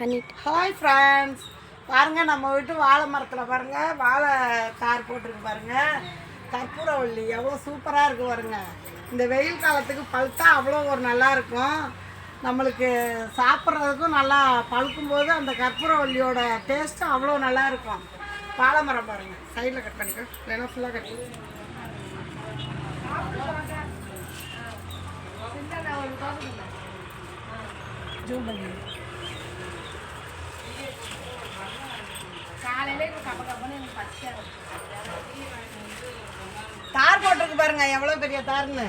பண்ணிட்டு. Hi friends பாருங்க நம்ம வீட்டு வாழை மரத்தில் பாருங்க வாழை தார் போட்டிருக்கு பாருங்க. கற்பூரவள்ளி எவ்வளோ சூப்பராக இருக்கு பாருங்க. இந்த வெயில் காலத்துக்கு பழுத்தா அவ்வளோ ஒரு நல்லா இருக்கும். நம்மளுக்கு சாப்பிட்றதுக்கும் நல்லா பழுக்கும் போது அந்த கற்பூரவள்ளியோட டேஸ்ட்டும் அவ்வளோ நல்லா இருக்கும். வாழை மரம் பாருங்க. சைடில் கட் பண்ணிக்கோ. இல்லைன்னா ஃபுல்லாக கட் பண்ணி ஜூம் பண்ணி தார் போட்டிருக்கு பாருங்க எவ்வளோ பெரிய தார்னு.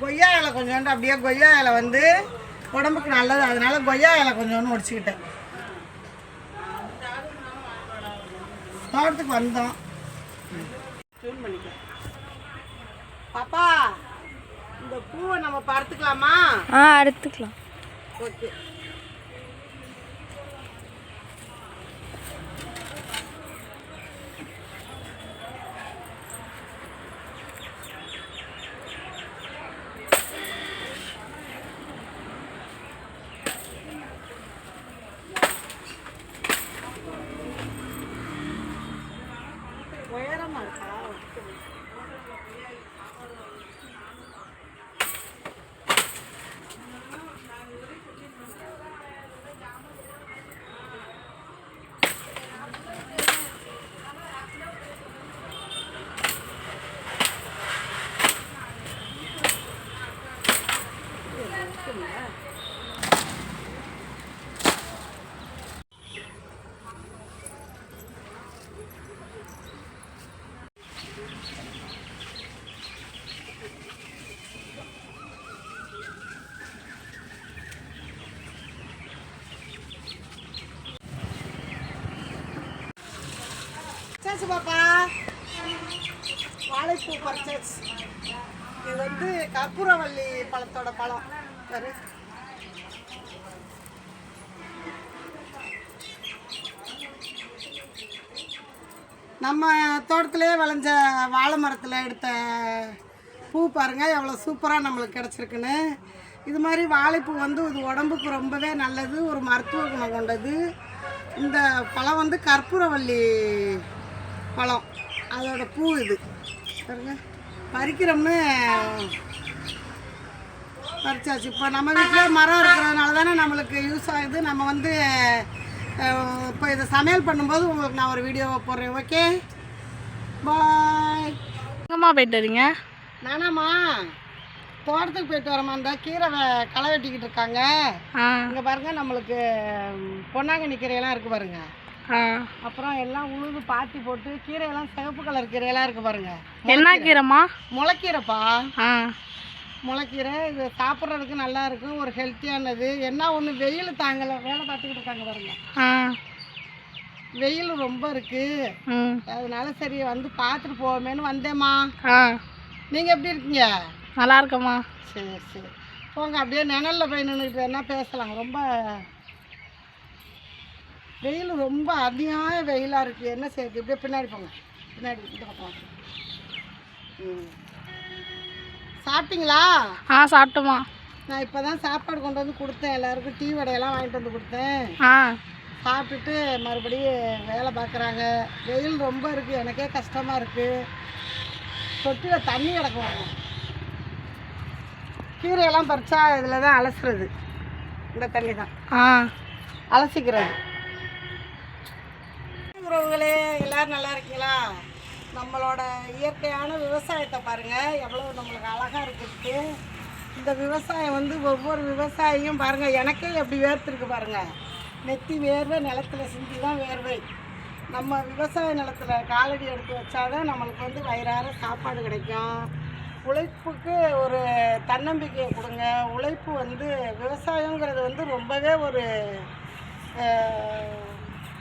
கொய்யா இலை கொஞ்சோண்டு அப்படியே கொய்யா இலை வந்து உடம்புக்கு நல்லது. அதனால கொய்யா இலை கொஞ்சோண்டு முடிச்சுக்கிட்டேன். தோட்டத்துக்கு வந்தோம். பாப்பா இந்த பூவை நம்ம பறத்துக்கலாமா? ஆ அறுத்துக்கலாம். ஓகே உயரமா இருக்கா பர்ச்சேஸ் பாப்பா. வாழைப்பூ பர்ச்சேஸ் இது வந்து கற்பூரவள்ளி பழத்தோட பழம். சரி. நம்ம தோட்டத்திலே விளைஞ்ச வாழை மரத்தில் எடுத்த பூ பாருங்கள் எவ்வளோ சூப்பராக நம்மளுக்கு கிடச்சிருக்குன்னு. இது மாதிரி வாழைப்பூ வந்து இது உடம்புக்கு ரொம்பவே நல்லது ஒரு மருத்துவ குணம் கொண்டது. இந்த பழம் வந்து கற்பூரவள்ளி பழம். அதோட பூ இது. பாருங்க. பறிக்கிறோம்னு பறிச்சாச்சு. இப்போ நம்ம வீட்டிலே மரம் இருக்கிறதுனால தானே நம்மளுக்கு யூஸ் ஆகுது. நம்ம வந்து இப்போ இதை சமையல் பண்ணும்போது உங்களுக்கு நான் ஒரு வீடியோவை போடுறேன். ஓகே பாய் எங்கம்மா போயிட்டு வரீங்க? நானாம்மா தோட்டத்துக்கு போயிட்டு வரமா இந்த கீரை களை வெட்டிக்கிட்டு இருக்காங்க. இங்கே பாருங்க நம்மளுக்கு பொன்னாங்கண்ணி கீரையெல்லாம் இருக்கு பாருங்க. ஆ அப்புறம் எல்லாம் உழுது பாத்தி போட்டு கீரையெல்லாம் சிவப்பு கலர் கீரையெல்லாம் இருக்கு பாருங்க. என்ன கீரைம்மா? முளைக்கீரைப்பா. முளைக்கீரை இது சாப்பிட்றதுக்கு நல்லா இருக்கும் ஒரு ஹெல்த்தியானது என்ன ஒன்று வெயில் தாங்கலை வேலை பார்த்துக்கிட்டு இருக்காங்க பாருங்க. வெயில் ரொம்ப இருக்கு. அதனால சரி வந்து பார்த்துட்டு போவோமேன்னு வந்தேம்மா. நீங்கள் எப்படி இருக்கீங்க? நல்லா இருக்கம்மா. சரி சரி. போங்க அப்படியே நிழல்ல போய் நின்றுட்டு என்ன பேசலாம். ரொம்ப வெயில் ரொம்ப அதிகமாக வெயிலாக இருக்குது என்ன செய்யுது இப்படியே பின்னாடி போங்க. பின்னாடி இந்த பக்கம். ம். சாப்பிட்டீங்களா? ஆ சாப்பிட்டோம்மா. நான் இப்போ தான் சாப்பாடு கொண்டு வந்து கொடுத்தேன். எல்லாருக்கும் டீ வடையெல்லாம் வாங்கிட்டு வந்து கொடுத்தேன். ஆ. சாப்பிட்டுட்டு மறுபடியும் வேலை பார்க்குறாங்க. வெயில் ரொம்ப இருக்குது எனக்கே கஷ்டமாக இருக்குது தொட்டியில் தண்ணி கிடக்குவாங்க கீரையெல்லாம் பறிச்சா இதில் தான் அலசுறது. இந்த தண்ணி தான் ஆ. அலசிக்கிறது. உறவுகளே எல்லாரும் நல்லா இருக்கீங்களா? நம்மளோட இயற்கையான விவசாயத்தை பாருங்கள் எவ்வளோ நம்மளுக்கு அழகாக இருக்குது இந்த விவசாயம் வந்து ஒவ்வொரு விவசாயியும் பாருங்கள் எனக்கே எப்படி வேர்த்திருக்கு பாருங்கள் நெத்தி வேர்வை நிலத்துல சிந்தி தான் வேர்வை. நம்ம விவசாய நிலத்துல காலடி எடுத்து வச்சாதான் நம்மளுக்கு வந்து வயிறார சாப்பாடு கிடைக்கும். உழைப்புக்கு ஒரு தன்னம்பிக்கையை கொடுங்க. உழைப்பு வந்து விவசாயங்கிறது வந்து ரொம்பவே ஒரு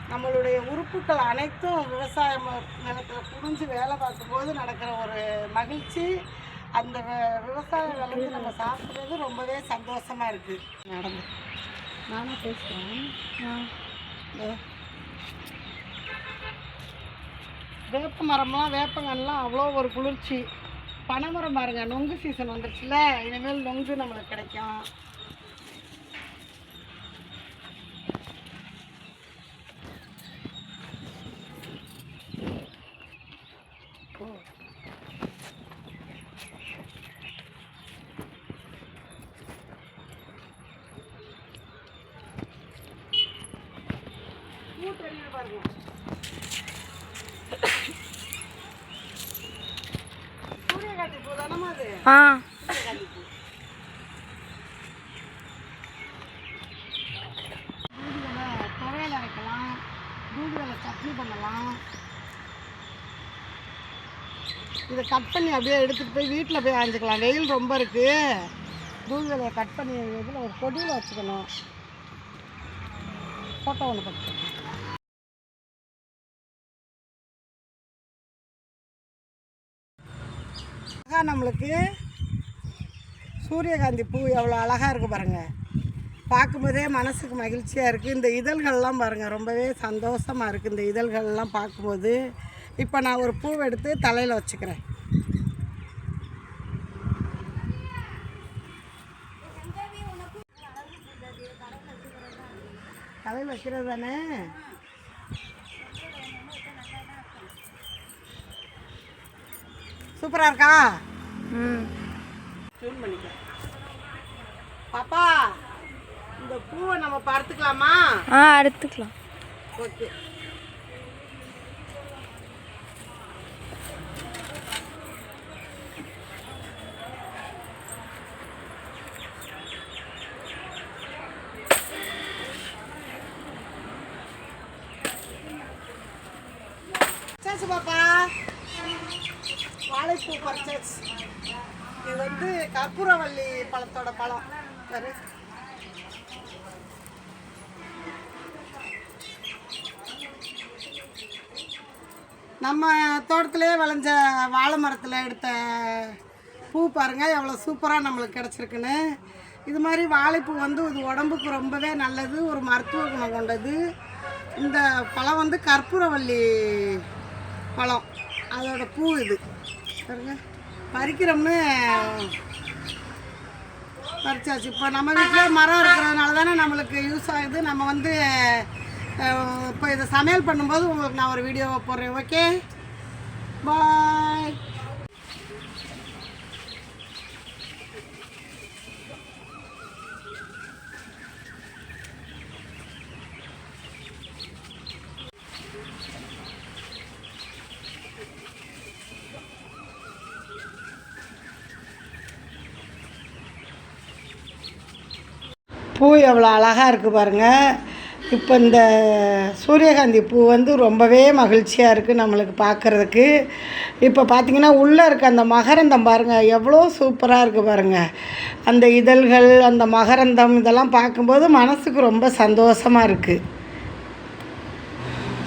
நம்மளுடைய உறுப்புகள் அனைத்தும் விவசாய ம- நிலத்துல புரிஞ்சு வேலை பார்க்கும்போது நடக்கிற ஒரு மகிழ்ச்சி. அந்த விவசாய விளைஞ்சு நம்ம சாப்பிட்றது ரொம்பவே சந்தோஷமா இருக்கு. நடந்து. நானும் பேசுகிறேன் வேப்ப மரம்லாம் வேப்பங்கன்லாம் அவ்வளோ ஒரு குளிர்ச்சி. பனைமரம் பாருங்க நொங்கு சீசன் வந்துருச்சுல இனிமேல் நொங்கு நம்மளுக்கு கிடைக்கும். பூ தெரியுது பாருங்க சூரியகாந்தி பூ தானம்மா அது ஆ. சூரியகாந்தி பூ தூதுவளை துவையல் அரைக்கலாம் தூதுவளை சட்னி பண்ணலாம் இதை கட் பண்ணி அப்படியே எடுத்துகிட்டு போய் வீட்டில் போய் ஆஞ்சிக்கலாம் வெயில் ரொம்ப இருக்குது தூதுவளையை கட் பண்ணி இதில் ஒரு பொடியில் வச்சுக்கணும். ஃபோட்டோ ஒன்று பார்த்து பார்த்தாக்கா நம்மளுக்கு சூரியகாந்தி பூ எவ்வளோ அழகாக இருக்குது பாருங்கள் பார்க்கும்போதே மனசுக்கு மகிழ்ச்சியாக இருக்குது இந்த இதழ்கள்லாம் பாருங்கள் ரொம்பவே சந்தோஷமாக இருக்குது இந்த இதழ்கள்லாம் பார்க்கும்போது இப்போ நான் ஒரு பூவை எடுத்து தலையில் வச்சுக்கிறேன். தலையில் வைக்கிறது தானே? சூப்பராக இருக்கா? ம். டியூன் பண்ணிக்க. பாப்பா இந்த பூவை நம்ம பறத்துக்கலாமா? ஆ அறுத்துக்கலாம். ஓகே பறிச்சாச்சு பாப்பா சூப்பர் பறிச்சாச்சு. இது வந்து கற்பூரவள்ளி பழத்தோட பழம். சரி நம்ம தோட்டத்திலே விளைஞ்ச வாழை மரத்தில் எடுத்த பூ பாருங்கள் எவ்வளோ சூப்பராக நம்மளுக்கு கிடச்சிருக்குன்னு. இது மாதிரி வாழைப்பூ வந்து இது உடம்புக்கு ரொம்பவே நல்லது ஒரு மருத்துவ குணம் கொண்டது. இந்த பழம் வந்து கற்பூரவள்ளி பழம். அதோட பூ இது. பாருங்க. பறிக்கிறோம்னு பறிச்சாச்சு. இப்போ நம்ம வீட்டில் மரம் இருக்கிறதுனால தானே நம்மளுக்கு யூஸ் ஆகுது. நம்ம வந்து இப்போ இதை சமையல் பண்ணும்போது உங்களுக்கு நான் ஒரு வீடியோவை போடுறேன். ஓகே பா பூ எவ்வளோ அழகாக இருக்குது பாருங்கள் இப்போ இந்த சூரியகாந்தி பூ வந்து ரொம்பவே மகிழ்ச்சியாக இருக்குது நம்மளுக்கு பார்க்குறதுக்கு இப்போ பார்த்தீங்கன்னா உள்ளே இருக்க அந்த மகரந்தம் பாருங்கள் எவ்வளோ சூப்பராக இருக்குது பாருங்கள் அந்த இதழ்கள் அந்த மகரந்தம் இதெல்லாம் பார்க்கும்போது மனசுக்கு ரொம்ப சந்தோஷமாக இருக்குது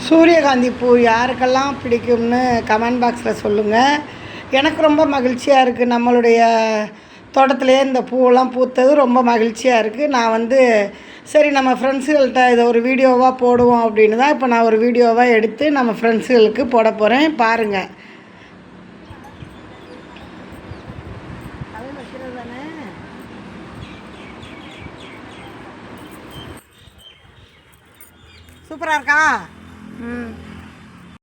சூரியகாந்தி பூ யாருக்கெல்லாம் பிடிக்கும்னு கமெண்ட் பாக்ஸில் சொல்லுங்கள் எனக்கு ரொம்ப மகிழ்ச்சியாக இருக்குது நம்மளுடைய தோட்டத்திலே இந்த பூவெல்லாம் பூத்தது ரொம்ப மகிழ்ச்சியாக இருக்குது நான் வந்து சரி நம்ம ஃப்ரெண்ட்ஸுகள்கிட்ட இதை ஒரு வீடியோவாக போடுவோம் அப்படின்னு தான் இப்போ நான் ஒரு வீடியோவாக எடுத்து நம்ம ஃப்ரெண்ட்ஸுகளுக்கு போட போகிறேன் பாருங்கள் சூப்பராக இருக்கா? ம்.